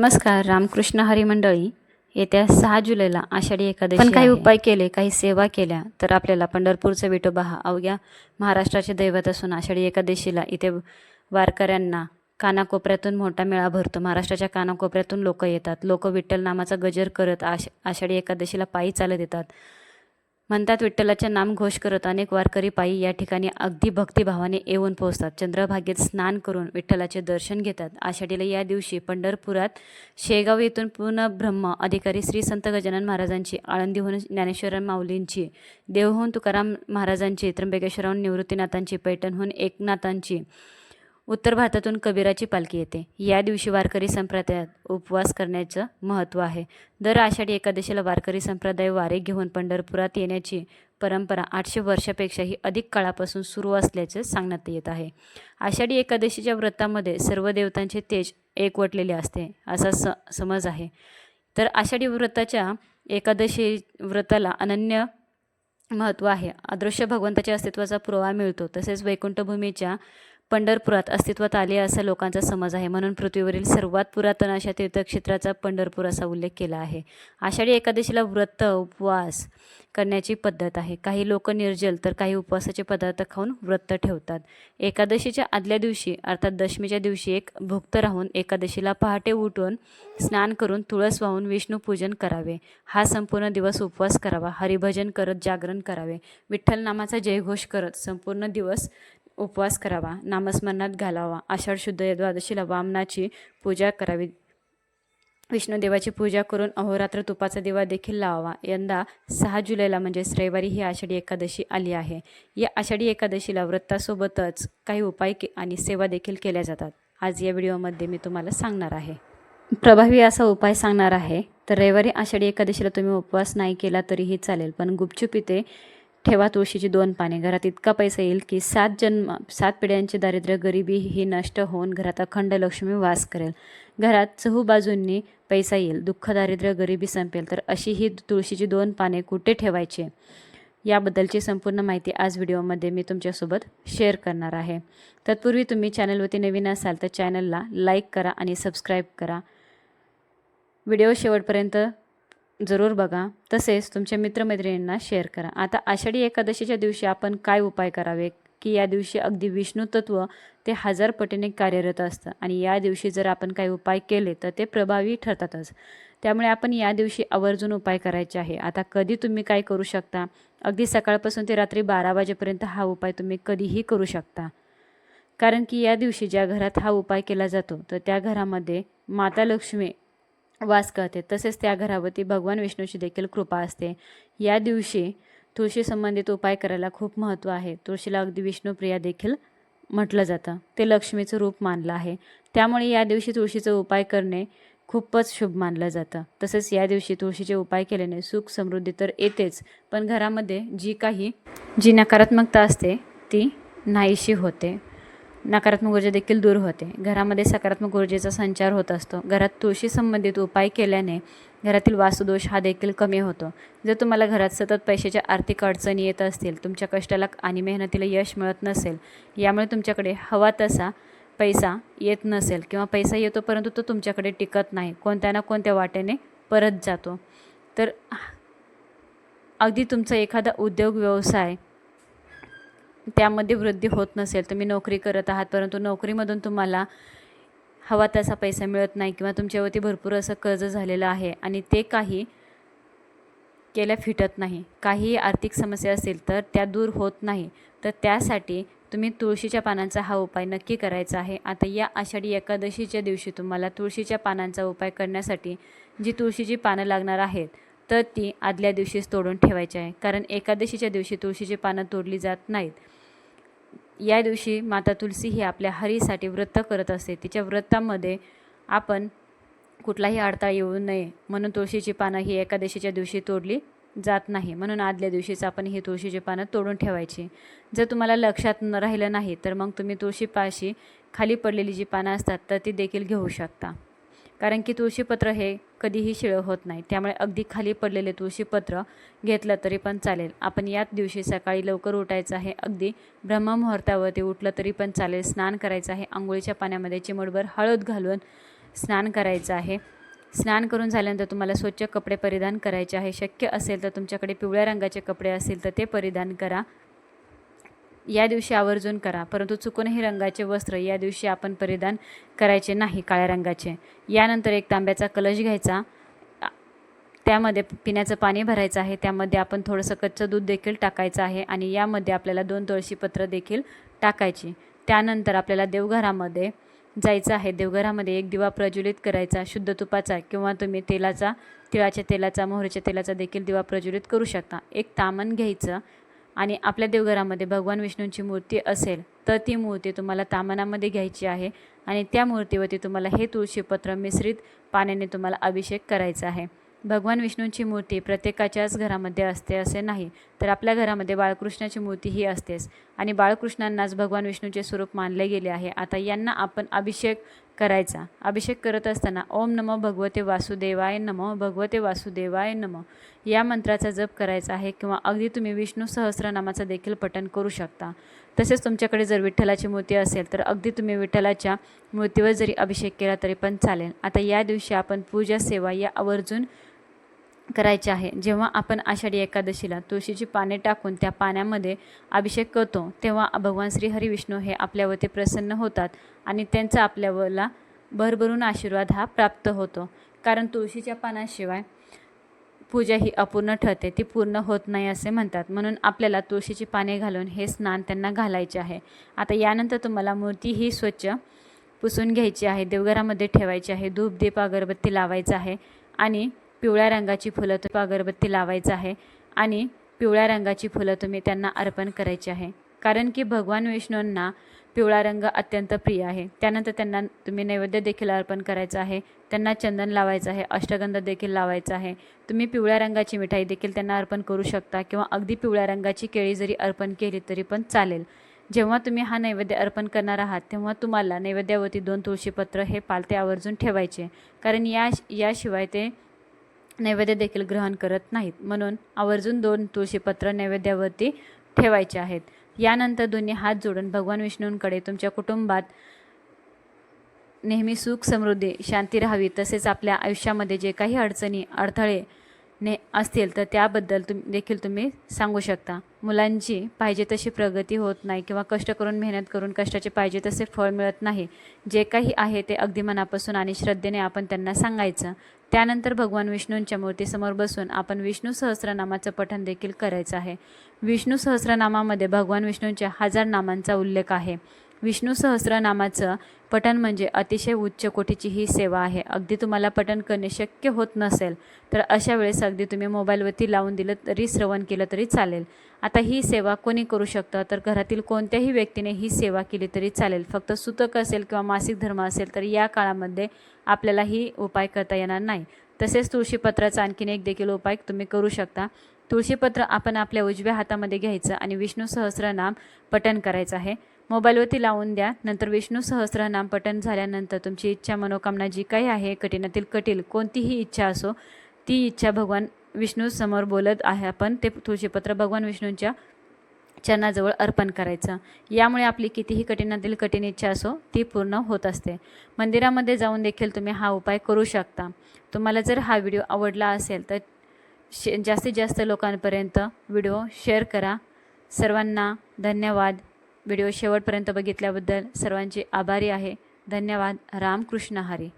नमस्कार रामकृष्ण हरी मंडळी. येत्या सहा जुलैला आषाढी एकादशी पण काही. उपाय केले काही सेवा केल्या तर आपल्याला पंढरपूरचा विठोबा हा अवघ्या महाराष्ट्राचे दैवत असून आषाढी एकादशीला इथे वारकऱ्यांना कानाकोपऱ्यातून मोठा मेळा भरतो. महाराष्ट्राच्या कानाकोपऱ्यातून लोक येतात. लोक विठ्ठल नामाचा गजर करत आष आषाढी एकादशीला पायी चालत येतात. म्हणतात विठ्ठलाचे नाम घोष करत अनेक वारकरी पायी या ठिकाणी अगदी भक्तिभावाने येऊन पोहोचतात. चंद्रभागेत स्नान करून विठ्ठलाचे दर्शन घेतात. आषाढीला या दिवशी पंढरपुरात शेगाव येथून पूर्ण ब्रह्म अधिकारी श्री संत गजानन महाराजांची आळंदीहून ज्ञानेश्वर माऊलींची देवहून तुकाराम महाराजांची त्र्यंबकेश्वराहून निवृत्तीनाथांची पैठणहून एकनाथांची उत्तर भारतातून कबीराची पालखी येते. या दिवशी वारकरी संप्रदायात उपवास करण्याचं महत्त्व आहे. दर आषाढी एकादशीला वारकरी संप्रदाय वारे घेऊन पंढरपुरात येण्याची परंपरा आठशे वर्षापेक्षाही अधिक काळापासून सुरू असल्याचे सांगण्यात येत आहे. आषाढी एकादशीच्या व्रतामध्ये सर्व देवतांचे तेज एकवटलेले असते असा स समज आहे. तर आषाढी व्रताच्या एकादशी व्रताला अनन्य महत्त्व आहे. अदृश्य भगवंताच्या अस्तित्वाचा पुरावा मिळतो. तसेच वैकुंठभूमीच्या पंढरपुरात अस्तित्वात आले असा लोकांचा समज आहे. म्हणून पृथ्वीवरील सर्वात पुरातन अशा तीर्थक्षेत्राचा पंढरपूर असा उल्लेख केला आहे. आषाढी एकादशीला व्रत उपवास करण्याची पद्धत आहे. काही लोक निर्जल तर काही उपवासाचे पदार्थ खाऊन व्रत ठेवतात. एकादशीच्या आदल्या दिवशी अर्थात दशमीच्या दिवशी एक भुक्त राहून एकादशीला पहाटे उठून स्नान करून तुळस वाहून विष्णू पूजन करावे. हा संपूर्ण दिवस उपवास करावा. हरिभजन करत जागरण करावे. विठ्ठल नामाचा जयघोष करत संपूर्ण दिवस उपवास करावा नामस्मरणात घालावा आषाढ शुद्ध द्वादशीला वामनाची पूजा करावी. विष्णुदेवाची पूजा करून अहोरात्र तुपाचा दिवा देखील लावावा. यंदा सहा जुलैला म्हणजेच रविवारी ही आषाढी एकादशी आली आहे. या आषाढी एकादशीला व्रतासोबतच काही उपाय के आणि सेवा देखील केल्या जातात. आज या व्हिडिओमध्ये मी तुम्हाला सांगणार आहे. प्रभावी असा उपाय सांगणार आहे. तर रविवारी आषाढी एकादशीला तुम्ही उपवास नाही केला तरीही चालेल पण गुपचूप इथे ठेवा तुळशीची दोन पाने. घरात इतका पैसा येईल की सात जन्म सात पिढ्यांचे दारिद्र्य गरिबी ही नष्ट होऊन घरात अखंड लक्ष्मी वास करेल. घरात चहू बाजूंनी पैसा येईल. दुःख दारिद्र्य गरिबी संपेल. तर अशी ही तुळशीची दोन पाने कुठे ठेवायचे? याबद्दलची संपूर्ण माहिती आज व्हिडिओमध्ये मी तुमच्यासोबत शेअर करणार आहे. तत्पूर्वी तुम्ही चॅनलवरती नवीन असाल तर चॅनलला लाईक करा आणि सबस्क्राईब करा. व्हिडिओ शेवटपर्यंत जरूर बघा. तसेच तुमच्या मित्रमैत्रिणींना शेअर करा. आता आषाढी एकादशीच्या दिवशी आपण काय उपाय करावे? की या दिवशी अगदी विष्णू तत्व ते हजार पटीने कार्यरत असतं. आणि या दिवशी जर आपण काही उपाय केले तर ते प्रभावी ठरतातच. त्यामुळे आपण या दिवशी आवर्जून उपाय करायचे आहे. आता कधी तुम्ही काय करू शकता? अगदी सकाळपासून ते रात्री बारा वाजेपर्यंत हा उपाय तुम्ही कधीही करू शकता. कारण की या दिवशी ज्या घरात हा उपाय केला जातो तर त्या घरामध्ये माता लक्ष्मी वास करते. तसेच त्या घरावरती भगवान विष्णूची देखील कृपा असते. या दिवशी तुळशी संबंधित उपाय करायला खूप महत्त्व आहे. तुळशीला अगदी विष्णुप्रिया देखील म्हटलं जातं. ते लक्ष्मीचं रूप मानलं आहे. त्यामुळे या दिवशी तुळशीचा उपाय करणे खूपच शुभ मानलं जातं. तसेच या दिवशी तुळशीचे उपाय केल्याने सुख समृद्धी तर येतेच पण घरामध्ये जी काही जी नकारात्मकता असते ती नाहीशी होते. नकारात्मक ऊर्जा देखील दूर होते. घरामध्ये सकारात्मक ऊर्जेचा संचार होत असतो. घरात तुळशी संबंधित उपाय केल्याने घरातील वास्तुदोष हा देखील कमी होतो. जर तुम्हाला घरात सतत पैशाच्या आर्थिक अडचणी येत असतील तुमच्या कष्टाला आणि मेहनतीला यश मिळत नसेल यामुळे तुमच्याकडे हवा तसा पैसा येत नसेल किंवा पैसा येतो परंतु तो तुमच्याकडे टिकत नाही कोणत्या ना कोणत्या वाटेने परत जातो. तर अगदी तुमचा एखादा उद्योग व्यवसाय त्यामध्ये वृद्धी होत नसेल तुम्ही नोकरी करत आहात परंतु नोकरीमधून तुम्हाला हवा तसा पैसा मिळत नाही किंवा तुमच्यावरती भरपूर असं कर्ज झालेलं आहे आणि ते काही केल्या फिटत नाही. काही आर्थिक समस्या असेल तर त्या दूर होत नाही. तर त्यासाठी तुम्ही तुळशीच्या पानांचा हा उपाय नक्की करायचा आहे. आता या आषाढी एकादशीच्या दिवशी तुम्हाला तुळशीच्या पानांचा उपाय करण्यासाठी जी तुळशीची पानं लागणार आहेत तर ती आदल्या दिवशीच तोडून ठेवायची आहे. कारण एकादशीच्या दिवशी तुळशीची पानं तोडली जात नाहीत. या दिवशी माता तुलसी ही आपल्या हरीसाठी व्रत करत असते. तिच्या व्रतामध्ये आपण कुठलाही अडथळा येऊ नये म्हणून तुळशीची पानं ही एकादशीच्या दिवशी तोडली जात नाही. म्हणून आदल्या दिवशीच आपण ही तुळशीची पानं तोडून ठेवायची. जर तुम्हाला लक्षात न राहिलं नाही तर मग तुम्ही तुळशीपाशी खाली पडलेली जी पानं असतात तर ती देखील घेऊ शकता. कारण की तुळशीपत्र हे कधीही शिळं होत नाही. त्यामुळे अगदी खाली पडलेले तुळशीपत्र घेतलं तरी पण चालेल. आपण याच दिवशी सकाळी लवकर उठायचं आहे. अगदी ब्रह्ममुहूर्तावरती उठलं तरी पण चालेल. स्नान करायचं आहे. आंघोळीच्या पाण्यामध्ये चिमडभर हळद घालून स्नान करायचं आहे. स्नान करून झाल्यानंतर तुम्हाला स्वच्छ कपडे परिधान करायचे आहे. शक्य असेल तर तुमच्याकडे पिवळ्या रंगाचे कपडे असेल तर ते परिधान करा. या दिवशी आवर्जून करा. परंतु चुकूनही रंगाचे वस्त्र या दिवशी आपण परिधान करायचे नाही काळ्या रंगाचे. यानंतर एक तांब्याचा कलश घ्यायचा. त्यामध्ये पिण्याचं पाणी भरायचं आहे. त्यामध्ये आपण थोडंसं कच्चं दूध देखील टाकायचं आहे आणि यामध्ये आपल्याला दोन तुळशीपत्र देखील टाकायची. त्यानंतर आपल्याला देवघरामध्ये जायचं आहे. देवघरामध्ये एक दिवा प्रज्वलित करायचा शुद्ध तुपाचा किंवा तुम्ही तेलाचा तिळाच्या तेलाचा मोहरीच्या तेलाचा देखील दिवा प्रज्वलित करू शकता. एक तामण घ्यायचं. आणि आपल्या देवघरामध्ये भगवान विष्णूंची मूर्ती असेल तर ती मूर्ती तुम्हाला तामणामध्ये घ्यायची आहे आणि त्या मूर्तीवरती तुम्हाला हे तुळशीपत्र मिश्रित पाण्याने तुम्हाला अभिषेक करायचा आहे. भगवान विष्णूंची मूर्ती प्रत्येकाच्याच घरामध्ये असते असे नाही तर आपल्या घरामध्ये बाळकृष्णाची मूर्ती ही असतेच. आणि बाळकृष्णांनाच भगवान विष्णूचे स्वरूप मानले गेले आहे. आता यांना आपण अभिषेक करायचा. अभिषेक करत असताना ओम नमो भगवते वासुदेवाय नमो भगवते वासुदेवाय नमो. या मंत्राचा जप करायचा आहे किंवा अगदी तुम्ही विष्णू सहस्रनामाचं देखील पठण करू शकता. तसेच तुमच्याकडे जर विठ्ठलाची मूर्ती असेल तर अगदी तुम्ही विठ्ठलाच्या मूर्तीवर जरी अभिषेक केला तरी पण चालेल. आता या दिवशी आपण पूजा सेवा या आवर्जून करायचे आहे. जेव्हा आपण आषाढी एकादशीला तुळशीची पाने टाकून त्या पाण्यामध्ये अभिषेक करतो तेव्हा भगवान श्री हरी विष्णू हे आपल्यावरती प्रसन्न होतात आणि त्यांचा आपल्याला भरभरून आशीर्वाद हा प्राप्त होतो. कारण तुळशीच्या पानाशिवाय पूजा ही अपूर्ण ठरते ती पूर्ण होत नाही असे म्हणतात. म्हणून आपल्याला तुळशीची पाने घालून हे स्नान त्यांना घालायचे आहे. आता यानंतर तुम्हाला मूर्ती ही स्वच्छ पुसून घ्यायची आहे देवघरामध्ये ठेवायची आहे धूप दीप अगरबत्ती लावायचं आहे आणि पिवळ्या रंगाची फुलं तुम्ही अगरबत्ती लावायचं आहे आणि पिवळ्या रंगाची फुलं तुम्ही त्यांना अर्पण करायची आहे. कारण की भगवान विष्णूंना पिवळा रंग अत्यंत प्रिय आहे. त्यानंतर त्यांना तुम्ही नैवेद्य देखील अर्पण करायचं आहे. त्यांना चंदन लावायचं आहे. अष्टगंध देखील लावायचं आहे. तुम्ही पिवळ्या रंगाची मिठाई देखील त्यांना अर्पण करू शकता किंवा अगदी पिवळ्या रंगाची केळी जरी अर्पण केली तरी पण चालेल. जेव्हा तुम्ही हा नैवेद्य अर्पण करणार आहात तेव्हा तुम्हाला नैवेद्यावरती दोन तुळशीपत्र हे पालते आवर्जून ठेवायचे. कारण या याशिवाय ते नैवेद्य देखील ग्रहण करत नाहीत. म्हणून आवर्जून दोन तुळशीपत्र नैवेद्यावरती ठेवायचे आहेत. यानंतर दोन्ही हात जोडून भगवान विष्णूंकडे तुमच्या कुटुंबात नेहमी सुख समृद्धी शांती राहावी तसेच आपल्या आयुष्यामध्ये जे काही अडचणी अडथळे ने असतील तर त्याबद्दल तुम देखील तुम्ही सांगू शकता. मुलांची पाहिजे तशी प्रगती होत नाही किंवा कष्ट करून मेहनत करून कष्टाचे पाहिजे तसे फळ मिळत नाही. जे काही आहे ते अगदी मनापासून आणि श्रद्धेने आपण त्यांना सांगायचं. त्यानंतर भगवान विष्णूंच्या मूर्तीसमोर बसून आपण विष्णू सहस्रनामाचं पठण देखील करायचं आहे. विष्णू सहस्रनामामध्ये भगवान विष्णूंच्या हजार नामांचा उल्लेख आहे. विष्णू सहस्रनामाचं पठण म्हणजे अतिशय उच्च कोटीची ही सेवा आहे. अगदी तुम्हाला पठण करणे शक्य होत नसेल तर अशा वेळेस अगदी तुम्ही मोबाईलवरती लावून दिलं तरी श्रवण केलं तरी चालेल. आता ही सेवा कोणी करू शकतं? तर घरातील कोणत्याही व्यक्तीने ही सेवा केली तरी चालेल. फक्त सुतक असेल किंवा मासिक धर्म असेल तर या काळामध्ये आपल्याला ही उपाय करता येणार नाही. तसेच तुळशीपत्राचा आणखीन एक देखील उपाय तुम्ही करू शकता. तुळशीपत्र आपण आपल्या उजव्या हातामध्ये घ्यायचं आणि विष्णू सहस्रनाम पठण करायचं आहे. मोबाईलवरती लावून द्या. नंतर विष्णू सहस्रनाम पठण झाल्यानंतर तुमची इच्छा मनोकामना जी काही आहे कठीणातील कठील कोणतीही इच्छा असो ती इच्छा भगवान विष्णू समोर बोलत आहे. आपण ते तुळशीपत्र भगवान विष्णूंच्या चरणाजवळ अर्पण करायचं. यामुळे आपली कितीही कठीणातील कठीण इच्छा असो ती पूर्ण होत असते. मंदिरामध्ये जाऊन देखील तुम्ही हा उपाय करू शकता. तुम्हाला जर हा व्हिडिओ आवडला असेल तर शे जास्तीत जास्त लोकांपर्यंत व्हिडिओ शेअर करा. सर्वांना धन्यवाद. व्हिडिओ शेवटपर्यंत बघितल्याबद्दल सर्वांचे आभारी आहे. धन्यवाद. रामकृष्ण हरी.